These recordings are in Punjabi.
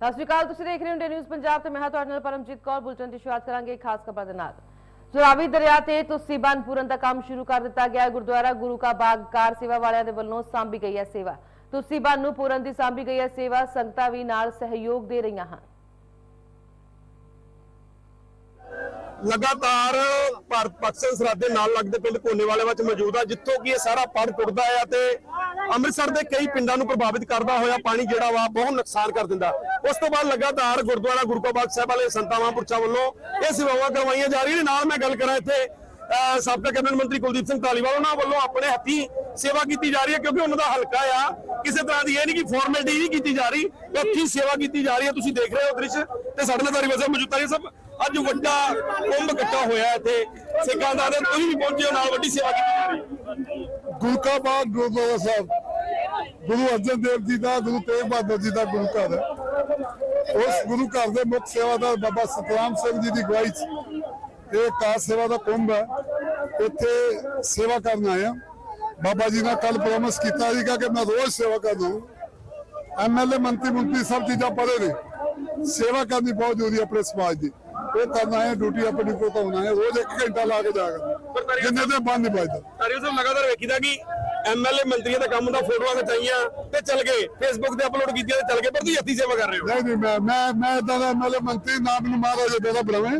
ਸਤਿ ਸ਼੍ਰੀ ਅਕਾਲ, ਤੁਸੀਂ ਦੇਖ ਰਹੇ ਹੋ ਡੇ ਨਿਊਜ਼ ਪੰਜਾਬ ਤੇ ਮੈਂ ਹਾਂ ਤੁਹਾਡੇ ਨਾਲ ਪਰਮਜੀਤ ਕੌਰ, ਬੁਲਟਨ ਦੀ ਸ਼ੁਰੂਆਤ ਕਰਾਂਗੇ ਖਾਸ ਖਬਰ ਦੇ ਨਾਲ। ਸੁਰਾਵੀ ਦਰਿਆ ਤੇ ਤੁਸੀਂ ਬੰਨ ਪੂਰਨ ਦਾ ਕੰਮ ਸ਼ੁਰੂ ਕਰ ਦਿੱਤਾ ਗਿਆ। ਗੁਰਦੁਆਰਾ ਗੁਰੂ ਕਾ ਬਾਗ ਕਾਰ ਸੇਵਾ ਵਾਲਿਆਂ ਦੇ ਵੱਲੋਂ ਸਾਂਭੀ ਗਈ ਹੈ ਸੇਵਾ। ਤੁਸੀਂ ਬੰਨ ਨੂੰ ਪੂਰਨ ਦੀ ਸਾਂਭੀ ਗਈ ਹੈ ਸੇਵਾ, ਸੰਗਤਾਂ ਵੀ ਨਾਲ ਸਹਿਯੋਗ ਦੇ ਰਹੀਆਂ ਹਨ। ਲਗਾਤਾਰ ਭਾਰਤ ਪਾਕਿਸਤਾਨ ਸਰਹੱਦ ਦੇ ਨਾਲ ਲੱਗਦੇ ਪਿੰਡ ਕੋਨੇਵਾਲੇ ਵਿੱਚ ਮੌਜੂਦ ਆ, ਜਿੱਥੋਂ ਕਿ ਇਹ ਸਾਰਾ ਪੜ ਟੁੱਟਦਾ ਆ ਤੇ ਅੰਮ੍ਰਿਤਸਰ ਦੇ ਕਈ ਪਿੰਡਾਂ ਨੂੰ ਪ੍ਰਭਾਵਿਤ ਕਰਦਾ ਹੋਇਆ ਪਾਣੀ ਜਿਹੜਾ ਵਾ ਬਹੁਤ ਨੁਕਸਾਨ ਕਰ ਦਿੰਦਾ। ਉਸ ਤੋਂ ਬਾਅਦ ਲਗਾਤਾਰ ਗੁਰਦੁਆਰਾ ਗੁਰੂ ਕਾ ਬਾਗ ਸਾਹਿਬ ਵਾਲੇ ਸੰਤਾਂ ਮਹਾਂਪੁਰਸ਼ਾਂ ਵੱਲੋਂ ਇਹ ਸੇਵਾਵਾਂ ਕਰਵਾਈਆਂ ਜਾ ਰਹੀਆਂ ਨੇ। ਨਾਲ ਮੈਂ ਗੱਲ ਕਰਾਂ ਇੱਥੇ ਅਹ ਸਾਬਕਾ ਕੈਬਨਿਟ ਮੰਤਰੀ ਕੁਲਦੀਪ ਸਿੰਘ ਧਾਲੀਵਾਲ, ਉਹਨਾਂ ਵੱਲੋਂ ਆਪਣੇ ਹੱਥੀ ਸੇਵਾ ਕੀਤੀ ਜਾ ਰਹੀ ਹੈ ਕਿਉਂਕਿ ਉਹਨਾਂ ਦਾ ਹਲਕਾ ਆ, ਕਿਸੇ ਤਰ੍ਹਾਂ ਦੀ ਇਹ ਨਹੀਂ ਕਿ ਫਾਰਮੈਲਿਟੀ ਨਹੀਂ ਕੀਤੀ ਜਾ ਰਹੀ ਹੱਥੀ ਸੇਵਾ ਕੀਤੀ ਜਾ ਰਹੀ ਹੈ। ਤੁਸੀਂ ਦੇਖ ਰਹੇ ਹੋ ਦ੍ਰਿਸ਼ ਤੇ ਸਾਡੇ ਨਾਲ ਧਾਰੀਵਾਲ ਸਾਹਿਬ ਮੌਜੂਦ ਹੈ ਸਭ। ਅੱਜ ਵੱਡਾ ਕੁੰਭ ਇਕੱਠਾ ਹੋਇਆ ਇੱਥੇ। ਸਿੱਖਾਂ ਦਾ ਤੇ ਤੁਸੀਂ ਵੀ ਪਹੁੰਚੇ ਹੋ ਨਾਲ ਵੱਡੀ ਸੇਵਾ ਕੀਤੀ। ਗੁਰੂ ਕਾ ਬਾਗ ਗੁਰਦੁਆਰਾ ਸਾਹਿਬ। ਗੁਰੂ ਅਰਜਨ ਦੇਵ ਜੀ ਦਾ, ਗੁਰੂ ਤੇਗ ਬਹਾਦਰ ਜੀ ਦਾ ਗੁਰੂ ਘਰ ਹੈ। ਉਸ ਗੁਰੂ ਘਰ ਦੇ ਮੁੱਖ ਸੇਵਾਦਾਰ ਬਾਬਾ ਸਤਰਾਮ ਸਿੰਘ ਜੀ ਦੀ ਅਗਵਾਈ 'ਚ ਇਹ ਕਾਰ ਸੇਵਾ ਦਾ ਕੁੰਭ ਹੈ। ਇੱਥੇ ਸੇਵਾ ਕਰਨ ਆਇਆ ਬਾਬਾ ਜੀ ਨੇ ਕੱਲ ਪ੍ਰੋਮਿਸ ਕੀਤਾ ਸੀਗਾ ਕਿ ਮੈਂ ਰੋਜ਼ ਸੇਵਾ ਕਰਦਾ ਹਾਂ ਐਮਐਲਏ ਮੰਤਰੀ ਮੰਤਰੀ ਸਭ ਚੀਜ਼ਾਂ ਪੜੇ ਨੇ। ਸੇਵਾ ਕਰਨੀ ਬਹੁਤ ਜ਼ਰੂਰੀ ਹੈ ਆਪਣੇ ਸਮਾਜ ਦੀ। ਇਹ ਕਰਨਾ ਹੈ ਡਿਊਟੀ ਆਪਣੀ ਭੁਗਤਾਉਣਾ ਹੈ ਰੋਜ਼ 1 ਘੰਟਾ ਲਾ ਕੇ ਜਾਗਾ। ਜਿੰਨੇ ਤੇ ਬੰਦ ਨਹੀਂ ਵੱਜਦਾ। ਧਾਰੀਵਾਲ ਸਾਹਿਬ ਲਗਾਤਾਰ ਵੇਖੀਦਾ ਕਿ ਐਮਐਲਏ ਮੰਤਰੀਆਂ ਦਾ ਕੰਮ ਦਾ ਫੋਟੋਆਂ ਖਿਚਾਈਆਂ ਤੇ ਚੱਲ ਗਏ ਫੇਸਬੁੱਕ ਤੇ ਅਪਲੋਡ ਕੀਤੀਆਂ ਤੇ ਚੱਲ ਗਏ ਪਰ ਤੁਸੀਂ ਹੱਥੀ ਸੇਵਾ ਕਰ ਰਹੇ ਹੋ। ਨਹੀਂ ਨਹੀਂ ਮੈਂ ਮੈਂ ਮੈਂ ਇਦਾਂ ਦਾ ਐਮਐਲਏ ਮੰਤਰੀ ਨਾ ਮੈਨੂੰ ਮਹਾਰਾਜ ਏਦਾਂ ਦਾ ਬਣਾਵੇ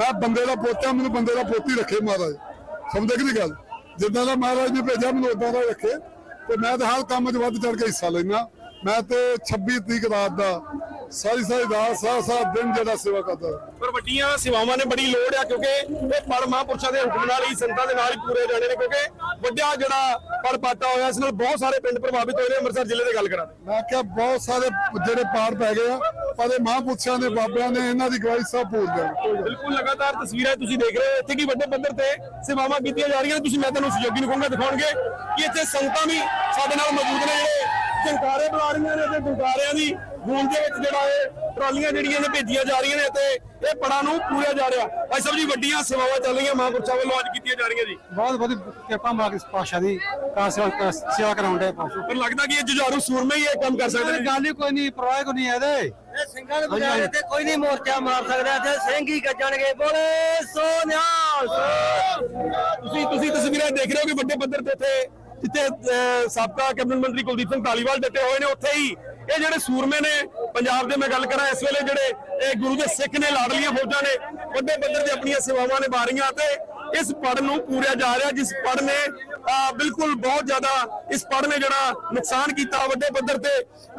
ਮੈਂ ਬੰਦੇ ਦਾ ਪੋਤਾ ਮੈਨੂੰ ਬੰਦੇ ਦਾ ਪੋਤੀ ਰੱਖੇ ਮਹਾਰਾਜ। ਸਮਝਦੇ ਕਿ ਨਹੀਂ ਗੱਲ? ਜਿੱਦਾਂ ਦਾ ਮਹਾਰਾਜ ਨੇ ਭੇਜਿਆ ਮੈਨੂੰ ਉਦਾਂ ਦਾ ਰੱਖੇ। ਤੇ ਮੈਂ ਤਾਂ ਹਰ ਕੰਮ 'ਚ ਵੱਧ ਚੜ ਕੇ ਹਿੱਸਾ ਲੈਣਾ ਮੈਂ ਤੇ 26 ਤਰੀਕ ਰਾਤ ਦਾ ਸਾਰੀ ਸਾਰੀ ਰਾਤ ਸਾਰਾ ਸਾਰਾ ਦਿਨ ਜਿਹੜਾ ਸੇਵਾ ਕਰਦਾ ਪਰ ਵੱਡੀਆਂ ਸੇਵਾਵਾਂ ਨੇ ਬੜੀ ਲੋੜ ਆ ਕਿਉਂਕਿ ਇਹ ਪੜ ਮਹਾਂਪੁਰਸ਼ਾਂ ਦੇ ਹੁਕਮ ਨਾਲ ਹੀ ਸੰਤਾਂ ਦੇ ਨਾਲ ਹੀ ਪੂਰੇ ਜਾਣੇ ਨੇ ਕਿਉਂਕਿ ਵੱਡਾ ਜਿਹੜਾ ਪੜ ਪਾਟਾ ਹੋਇਆ ਇਸ ਨਾਲ ਬਹੁਤ ਸਾਰੇ ਪਿੰਡ ਪ੍ਰਭਾਵਿਤ ਹੋਏ ਨੇ ਅੰਮ੍ਰਿਤਸਰ ਜ਼ਿਲ੍ਹੇ ਦੀ ਗੱਲ ਕਰਾਂ ਤੇ। ਮੈਂ ਕਿਹਾ ਬਹੁਤ ਸਾਰੇ ਜਿਹੜੇ ਪਾਰ ਪੈ ਗਏ ਆ ਪਰ ਇਹ ਮਹਾਂਪੁਰਸ਼ਾਂ ਦੇ ਬਾਬਿਆਂ ਨੇ ਇਹਨਾਂ ਦੀ ਗਵਾਹੀ ਸਭ ਭੁੱਲ ਗਏ ਬਿਲਕੁਲ ਲਗਾਤਾਰ ਤਸਵੀਰਾਂ ਤੁਸੀਂ ਦੇਖ ਰਹੇ ਹੋ ਇੱਥੇ ਕੀ ਵੱਡੇ ਪੱਧਰ ਤੇ ਸੇਵਾਵਾਂ ਕੀਤੀਆਂ ਜਾ ਰਹੀਆਂ ਨੇ ਤੁਸੀਂ ਮੈਂ ਤੁਹਾਨੂੰ ਸਹਿਯੋਗੀ ਨੂੰ ਕਹੂੰਗਾ ਦਿਖਾਉਣਗੇ ਕਿ ਇੱਥੇ ਸੰਗਤਾਂ ਵੀ ਸਾਡੇ ਨਾਲ ਮੌਜੂਦ ਨੇ ਜਿਹੜੇ ਜੰਕਾਰੇ ਬੁਲਾ ਰਹੀਆਂ ਨੇ ਤੇ ਜੰਕਾਰਿਆਂ ਦੀ ਗੂੰਜ ਦੇ ਵਿੱਚ ਜਿਹੜਾ ਇਹ ਟਰਾਲੀਆਂ ਜਿਹੜੀਆਂ ਨੇ ਭੇਜੀਆਂ ਜਾ ਰਹੀਆਂ ਨੇ ਤੇ ਇਹ ਪੜਾਂ ਨੂੰ ਪੂਰਿਆ ਜਾ ਰਿਹਾ। ਭਾਈ ਸਾਹਿਬ ਜੀ ਵੱਡੀਆਂ ਸੇਵਾਵਾਂ ਚੱਲ ਰਹੀਆਂ ਮਹਾਂਪੁਰਸ਼ਾਂ ਵੱਲੋਂ ਅੱਜ ਕੀਤੀਆਂ ਜਾ ਰਹੀਆਂ ਜੀ। ਬਹੁਤ ਬਹੁਤ ਕਿਰਪਾ ਮਾਲਕ ਇਸ ਪਾਸ਼ਾ ਦੀ ਕਾਰ ਸੇਵਾ ਸੇਵਾ ਕਰਾਉਣ ਦੇ ਪਾਸ਼ਾ ਪਰ ਲੱਗਦਾ ਕਿ ਇਹ ਜੁਝਾਰੂ ਸੂਰਮੇ ਹੀ ਇਹ ਕੰਮ ਕਰ ਸਕਦੇ ਨੇ। ਗੱਲ ਹੀ ਕੋਈ ਨਹੀਂ ਪਰਵਾਹ ਕੋਈ ਨਹੀਂ ਇਹਦੇ। ਇਹ ਸਿੰਘਾਂ ਦੇ ਬਜਾਰੇ ਤੇ ਕੋਈ ਨਹੀਂ ਮੋਰਚਾ ਮਾਰ ਸਕਦਾ ਤੇ ਸਿੰਘ ਹੀ ਗੱਜਣਗੇ ਬੋਲੇ ਸੋਨਿਆ। ਤੁਸੀਂ ਤੁਸੀਂ ਤਸਵੀਰਾਂ ਦੇਖ ਰਹੇ ਹੋ ਕਿ ਵੱਡੇ ਪੱਧਰ ਤੇ ਇੱਥੇ ਜਿੱਥੇ ਅਹ, ਸਾਬਕਾ ਕੈਬਨਿਟ ਮੰਤਰੀ ਕੁਲਦੀਪ ਸਿੰਘ ਧਾਲੀਵਾਲ ਡਟੇ ਹੋਏ ਨੇ ਉੱਥੇ ਹੀ ਇਹ ਜਿਹੜੇ ਸੂਰਮੇ ਨੇ ਪੰਜਾਬ ਦੇ ਮੈਂ ਗੱਲ ਕਰਾਂ ਇਸ ਵੇਲੇ ਜਿਹੜੇ ਇਹ ਗੁਰੂ ਦੇ ਸਿੱਖ ਨੇ ਲਾਡਲੀਆਂ ਫੌਜਾਂ ਨੇ ਵੱਡੇ ਪੱਧਰ ਤੇ ਆਪਣੀਆਂ ਸੇਵਾਵਾਂ ਨਿਭਾ ਰਹੀਆਂ ਤੇ ਇਸ ਪੜ ਨੂੰ ਪੂਰਿਆ ਜਾ ਰਿਹਾ, ਜਿਸ ਪੜ ਨੇ ਬਿਲਕੁਲ ਬਹੁਤ ਜ਼ਿਆਦਾ ਇਸ ਪੜ ਨੇ ਜਿਹੜਾ ਨੁਕਸਾਨ ਕੀਤਾ ਵੱਡੇ ਪੱਧਰ ਤੇ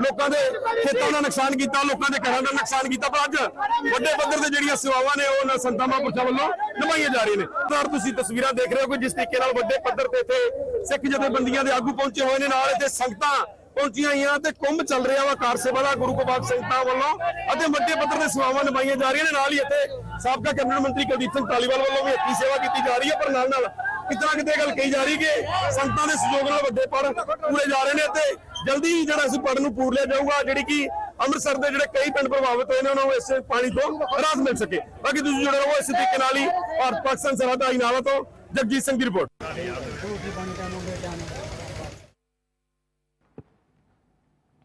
ਲੋਕਾਂ ਦੇ ਖੇਤਾਂ ਦਾ ਨੁਕਸਾਨ ਕੀਤਾ, ਲੋਕਾਂ ਦੇ ਘਰਾਂ ਦਾ ਨੁਕਸਾਨ ਕੀਤਾ, ਪਰ ਅੱਜ ਵੱਡੇ ਪੱਧਰ ਤੇ ਜਿਹੜੀਆਂ ਸੇਵਾਵਾਂ ਨੇ, ਉਹ ਸੰਤਾਂ ਮਹਾਂਪੁਰਸ਼ਾਂ ਵੱਲੋਂ ਨਿਭਾਈਆਂ ਜਾ ਰਹੀਆਂ ਨੇ। ਤਾਂ ਤੁਸੀਂ ਤਸਵੀਰਾਂ ਦੇਖ ਰਹੇ ਹੋ ਕਿ ਜਿਸ ਤਰੀਕੇ ਨਾਲ ਵੱਡੇ ਪੱਧਰ ਤੇ ਇੱਥੇ ਸਿੱਖ ਜਥੇਬੰਦੀਆਂ ਦੇ ਆਗੂ ਪਹੁੰਚੇ ਹੋਏ ਨੇ, ਨਾਲ ਇੱਥੇ ਸੰਗਤਾਂ ਪਹੁੰਚੀਆਂ ਹੋਈਆਂ ਤੇ ਕੁੰਭ ਚੱਲ ਰਿਹਾ ਵਾ ਕਾਰ ਸੇਵਾ ਦਾ, ਗੁਰੂ ਗੋਬਿੰਦ ਸੰਗਤਾਂ ਵੱਲੋਂ ਅਤੇ ਵੱਡੇ ਪੱਧਰ ਤੇ ਸੇਵਾਵਾਂ ਨਿਭਾਈਆਂ ਜਾ ਰਹੀਆਂ ਨੇ। ਨਾਲ ਹੀ ਇੱਥੇ ਸਾਬਕਾ ਕੈਬਨਿਟ ਮੰਤਰੀ ਕੁਲਦੀਪ ਸਿੰਘ ਧਾਲੀਵਾਲ ਵੱਲੋਂ ਵੀ ਅੱਛੀ ਸੇਵਾ ਕੀਤੀ ਜਾ ਰਹੀ ਹੈ, ਪਰ ਨਾਲ ਨਾਲ ਕਿਤਨਾ ਕਿਤੇ ਗੱਲ ਕਹੀ ਜਾ ਰਹੀ ਕਿ ਸੰਗਤਾਂ ਦੇ ਸਹਿਯੋਗ ਨਾਲ ਵੱਡੇ ਪੜ ਪੂਰੇ ਜਾ ਰਹੇ ਨੇ ਤੇ ਜਲਦੀ ਹੀ ਜਿਹੜਾ ਇਸ ਪੜ ਨੂੰ ਪੂਰ ਲਿਆ ਜਾਊਗਾ, ਜਿਹੜੀ ਕਿ ਅੰਮ੍ਰਿਤਸਰ ਦੇ ਜਿਹੜੇ ਕਈ ਪਿੰਡ ਪ੍ਰਭਾਵਿਤ ਹੋਏ ਨੇ, ਉਹਨਾਂ ਨੂੰ ਇਸ ਪਾਣੀ ਤੋਂ ਰਾਹਤ ਮਿਲ ਸਕੇ। ਬਾਕੀ ਤੁਸੀਂ ਜੁੜੇ ਰਹੋ ਇਸ ਤਰੀਕੇ ਨਾਲ ਹੀ ਭਾਰਤ ਪਾਕਿਸਤਾਨ ਸਰਹੱਦ ਆਈ ਨਾਲਾ ਤੋਂ ਜਗਜੀਤ ਸਿੰਘ ਦੀ ਰਿਪੋਰਟ।